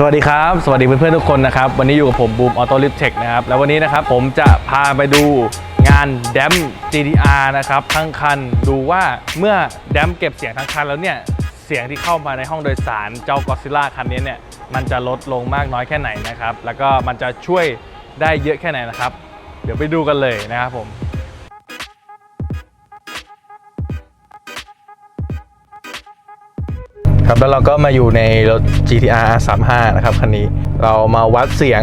สวัสดีครับ สวัสดีเพื่อนๆทุกคนนะครับ วันนี้อยู่กับผมบูมออโต้ลิฟเทคนะครับ แล้ววันนี้นะครับผมจะพาไปดูงานแดม GDR นะครับ ทั้งคันดูว่าเมื่อแดมเก็บเสียงทั้งคันแล้วเนี่ย เสียงที่เข้ามาในห้องโดยสารเจ้ากอซิล่าคันนี้เนี่ย มันจะลดลงมากน้อยแค่ไหนนะครับ แล้วก็มันจะช่วยได้เยอะแค่ไหนนะครับ เดี๋ยวไปดูกันเลยนะครับผม ครับแล้วเราก็มาอยู่ในรถ GTR 35 นะครับคันนี้เรามาวัดเสียง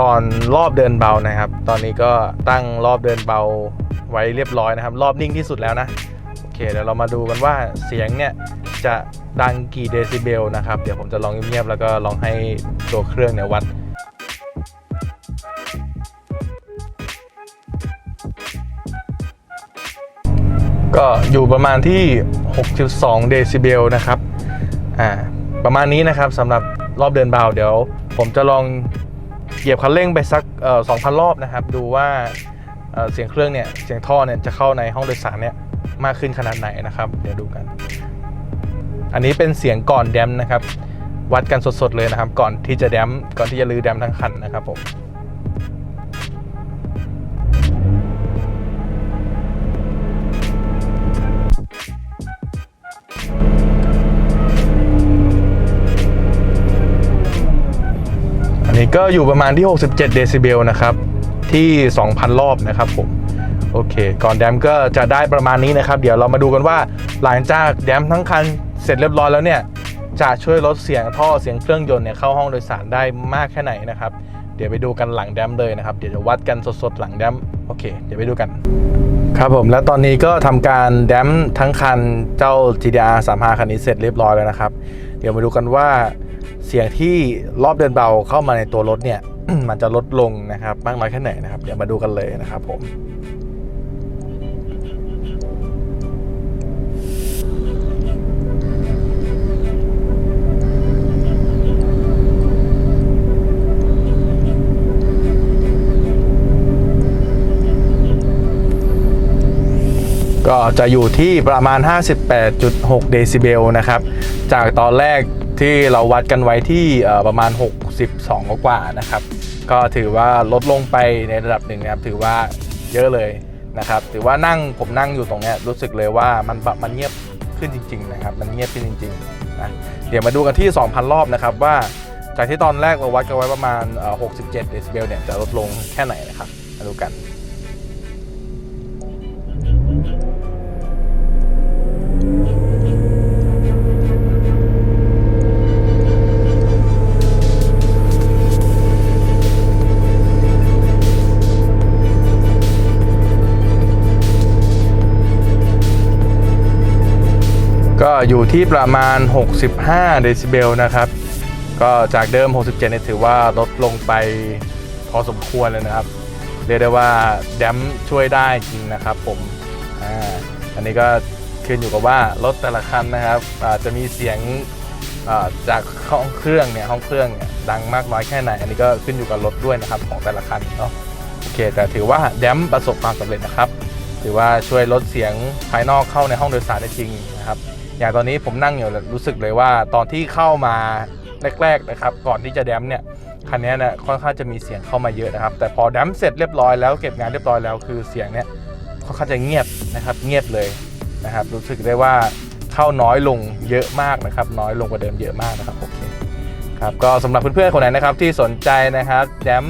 ตอนรอบเดินเบานะครับ ตอนนี้ก็ตั้งรอบเดินเบาไว้เรียบร้อยนะครับ รอบนิ่งที่สุดแล้วนะโอเคเดี๋ยวเรามาดูกันว่าเสียงเนี่ยจะดังกี่เดซิเบลนะครับ เดี๋ยวผมจะลองเงียบๆแล้วก็ลองให้ตัวเครื่องเนี่ยวัดก็อยู่ประมาณที่ 6.2 เดซิเบลนะครับ อ่าประมาณนี้นะครับสำหรับรอบเดินเบาเดี๋ยว ผมจะลองเหยียบคันเร่งไปสักเอ่อ2,000รอบนะครับ ดูว่าเเสียงเครื่องเนี่ยเสียงท่อเนี่ยจะเข้าในห้องโดยสารเนี่ยมากขึ้นขนาดไหนนะครับ เดี๋ยวดูกัน อันนี้เป็นเสียงก่อนแดมนะครับ วัดกันสดๆเลยนะครับ ก่อนที่จะแดมก่อนที่จะลือแดมทั้งคันนะครับผม นนี้ก็อยู่ประมาณที่ 67 เดซิเบลนะครับ ที่ 2,000 รอบนะครับผม โอเค ก่อนแดมก็จะได้ประมาณนี้นะครับ เดี๋ยวเรามาดูกันว่าหลังจากแดมทั้งคันเสร็จเรียบร้อยแล้วเนี่ย จะช่วยลดเสียงท่อเสียงเครื่องยนต์เนี่ยเข้าห้องโดยสารได้มากแค่ไหนนะครับ เดี๋ยวไปดูกันหลังแดมเลยนะครับ เดี๋ยวจะวัดกันสดๆหลังแดมโอเค เดี๋ยวไปดูกัน ครับผม และตอนนี้ก็ทำการแดมทั้งคันเจ้า GDR 35คันนี้เสร็จเรียบร้อยแล้วนะครับ เดี๋ยวมาดูกันว่า เสียงที่รอบเดินเบาเข้ามาในตัวรถเนี่ย มันจะลดลงนะครับมากน้อยแค่ไหนนะครับ เดี๋ยวมาดูกันเลยนะครับผมก็จะอยู่ที่ประมาณ 58.6 เดซิเบลนะครับ จากตอนแรก ที่เราวัดกันไว้ที่ประมาณ 62 กว่านะครับ ก็ถือว่าลดลงไปในระดับหนึ่งนะครับ ถือว่าเยอะเลยนะครับ ถือว่านั่งผมนั่งอยู่ตรงนี้รู้สึกเลยว่ามันมันเงียบขึ้นจริง ๆ นะครับ มันเงียบขึ้นจริงๆนะเดี๋ยวมาดูกันที่ 2,000 รอบนะครับว่าจากที่ตอนแรกเราวัดกันไว้ประมาณ 67 เดซิเบลเนี่ยจะลดลงแค่ไหนนะครับ มาดูกัน ก็อยู่ที่ประมาณ 65 เดซิเบลนะครับ ก็จากเดิม 67เนี่ยถือว่าลดลงไปพอสมควรเลยนะครับ เรียกได้ว่าแดมช่วยได้จริงนะครับผมอ่าอันนี้ก็ขึ้นอยู่กับว่ารถแต่ละคันนะครับจะมีเสียงจากห้องเครื่องเนี่ยห้องเครื่องเนี่ยดังมากน้อยแค่ไหน อันนี้ก็ขึ้นอยู่กับรถด้วยนะครับของแต่ละคันเนาะโอเค แต่ถือว่าแดมประสบความสำเร็จนะครับ ถือว่าช่วยลดเสียงภายนอกเข้าในห้องโดยสารได้จริงนะครับ อย่างตอนนี้ผมนั่งอยู่รู้สึกเลยว่าตอนที่เข้ามาแรกๆนะครับ ก่อนที่จะแดมเนี่ยคันนี้เนี่ยค่อนข้างจะมีเสียงเข้ามาเยอะนะครับ แต่พอแดมเสร็จเรียบร้อยแล้วเก็บงานเรียบร้อยแล้วคือเสียงเนี่ยค่อนข้างจะเงียบนะครับ เงียบเลยนะครับ รู้สึกได้ว่าเข้าน้อยลงเยอะมากนะครับ น้อยลงกว่าเดิมเยอะมากนะครับโอเคครับก็สำหรับเพื่อนๆคนไหนนะครับที่สนใจนะครับแดม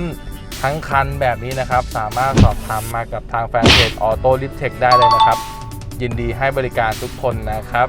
ทั้งคันแบบนี้นะครับ สามารถสอบถามมากับทางแฟนเพจออโต้ลิฟเทคได้เลยนะครับ ยินดีให้บริการทุกคนนะครับ